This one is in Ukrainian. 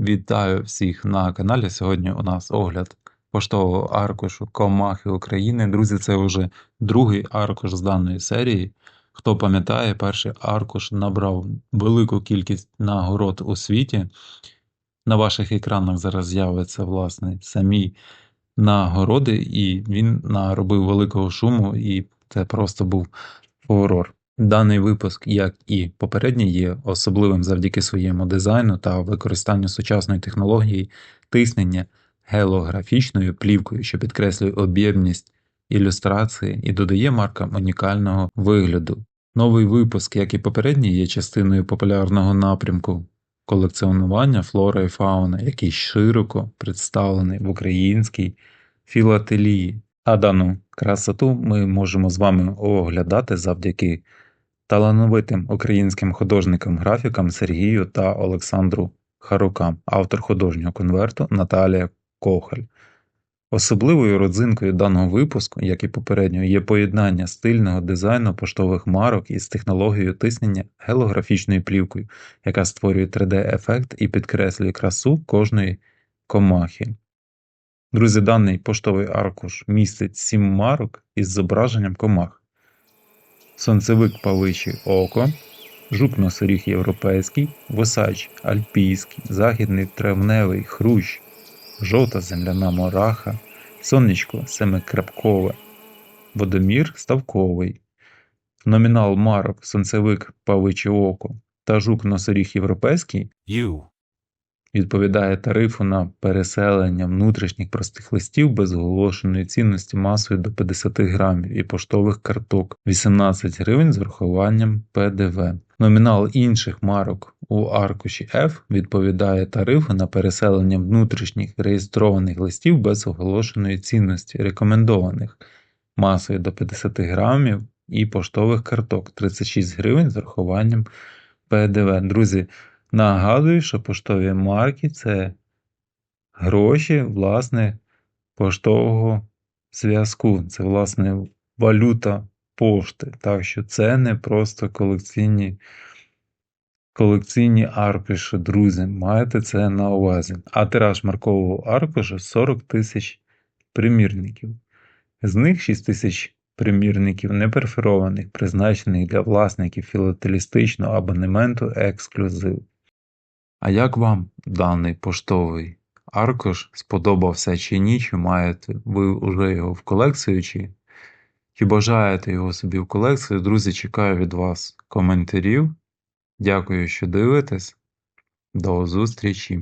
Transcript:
Вітаю всіх на каналі. Сьогодні у нас огляд поштового аркушу Комахи України. Друзі, це вже другий аркуш з даної серії. Хто пам'ятає, перший аркуш набрав велику кількість нагород у світі. На ваших екранах зараз з'являться власне самі нагороди, і він наробив великого шуму, і це просто був фурор. Даний випуск, як і попередній, є особливим завдяки своєму дизайну та використанню сучасної технології тиснення гелографічною плівкою, що підкреслює об'ємність ілюстрації і додає маркам унікального вигляду. Новий випуск, як і попередній, є частиною популярного напрямку колекціонування флора і фауна, який широко представлений в українській філателії. А дану красоту ми можемо з вами оглядати завдяки талановитим українським художникам-графікам Сергію та Олександру Харукам, автор художнього конверту Наталія Кохаль. Особливою родзинкою даного випуску, як і попереднього, є поєднання стильного дизайну поштових марок із технологією тиснення гелографічною плівкою, яка створює 3D-ефект і підкреслює красу кожної комахи. Друзі, даний поштовий аркуш містить сім марок із зображенням комах. Сонцевик павичий око, жук носоріг європейський, восач альпійський, західний травневий хрущ, жовта земляна мораха, сонечко семикрапкове, водомір ставковий, номінал марок сонцевик павиче око та жук носоріг європейський U, відповідає тарифу на переселення внутрішніх простих листів без оголошеної цінності масою до 50 грамів і поштових карток 18 гривень з врахуванням ПДВ. Номінал інших марок у аркуші F відповідає тарифу на переселення внутрішніх реєстрованих листів без оголошеної цінності рекомендованих масою до 50 грамів і поштових карток 36 гривень з врахуванням ПДВ. Друзі, Нагадую, що поштові марки це гроші, власне, поштового зв'язку. Це, власне, валюта пошти. Так що це не просто колекційні колекційні аркуші, друзі. Маєте це на увазі. А тираж маркового аркуша 40 тисяч примірників. З них 6 тисяч примірників неперфорованих, призначених для власників філателістичного абонементу ексклюзив. А як вам даний поштовий аркуш сподобався чи ні? Чи маєте ви вже його в колекцію, чи, чи бажаєте його собі в колекцію? Друзі, чекаю від вас коментарів. Дякую, що дивитесь. До зустрічі!